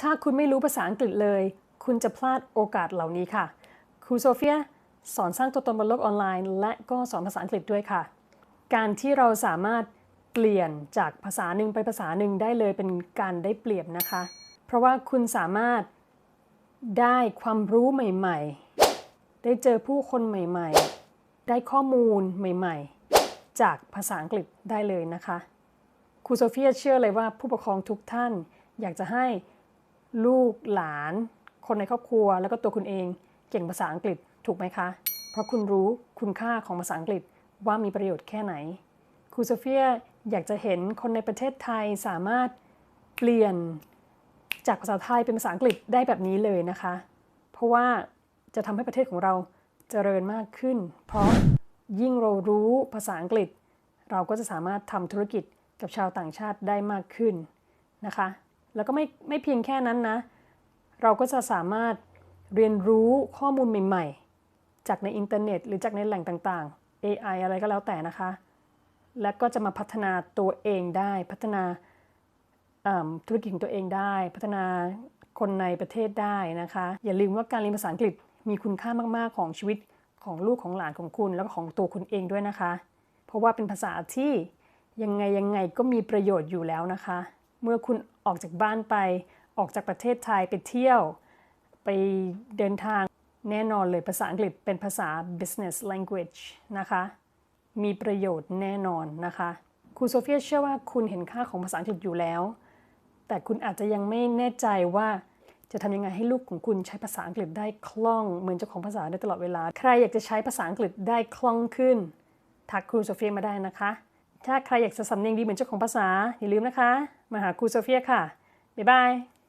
ถ้าคุณไม่รู้ภาษาอังกฤษเลย คุณจะพลาดโอกาสเหล่านี้ค่ะ ครูโซเฟียสอนสร้างตัวตนบนโลกออนไลน์ และก็สอนภาษาอังกฤษด้วยค่ะ การที่เราสามารถเปลี่ยนจากภาษาหนึ่งไปภาษาหนึ่งได้เลยเป็นการได้เปรียบนะคะ เพราะว่าคุณสามารถได้ความรู้ใหม่ ๆ ได้เจอผู้คนใหม่ ๆ ได้ข้อมูลใหม่ ๆ จากภาษาอังกฤษได้เลยนะคะ ครูโซเฟียเชื่อเลยว่าผู้ปกครองทุกท่านอยากจะให้ ลูกหลาน คนในครอบครัว แล้วก็ตัวคุณเองเก่งภาษาอังกฤษถูกไหมคะ เพราะคุณรู้คุณค่าของภาษาอังกฤษว่ามีประโยชน์แค่ไหน ครูโซเฟียอยากจะเห็นคนในประเทศไทยสามารถเปลี่ยนจากภาษาไทยเป็นภาษาอังกฤษได้แบบนี้เลยนะคะ เพราะว่าจะทำให้ประเทศของเราเจริญมากขึ้น เพราะยิ่งเรารู้ภาษาอังกฤษ เราก็จะสามารถทำธุรกิจกับชาวต่างชาติได้มากขึ้นนะคะ แล้วก็ไม่ไม่เพียงแค่นั้นนะ เราก็จะสามารถเรียนรู้ข้อมูลใหม่ ๆ จากในอินเทอร์เน็ต หรือจากในแหล่งต่างๆ AI อะไรก็แล้วแต่นะคะ และก็จะมาพัฒนาตัวเองได้ พัฒนาอ่าธุรกิจของตัวเองได้ พัฒนาคนในประเทศได้นะคะ อย่าลืมว่าการเรียนภาษาอังกฤษมีคุณค่ามาก ๆ ของชีวิตของลูกของหลานของคุณ แล้วก็ของตัวคุณเองด้วยนะคะ เพราะว่าเป็นภาษาที่ยังไงยังไงก็มีประโยชน์อยู่แล้วนะคะ เมื่อคุณออกจากบ้านไป ออกจากประเทศไทยไปเที่ยว ไปเดินทางแน่นอนเลยภาษาอังกฤษเป็นภาษา business language นะคะ มีประโยชน์แน่นอนนะคะครูโซเฟียเชื่อว่าคุณเห็นค่าของภาษาอังกฤษอยู่แล้ว แต่คุณอาจจะยังไม่แน่ใจว่าจะทำยังไงให้ลูกของคุณใช้ภาษาอังกฤษได้คล่อง เหมือนเจ้าของภาษาได้ตลอดเวลา ใครอยากจะใช้ภาษาอังกฤษได้คล่องขึ้น ทักครูโซเฟียมาได้นะคะ ถ้าใครอยากจะสำเนียงดีเหมือนเจ้าของภาษาอย่าลืมนะคะ มาหาครูโซเฟียค่ะ บ๊ายบาย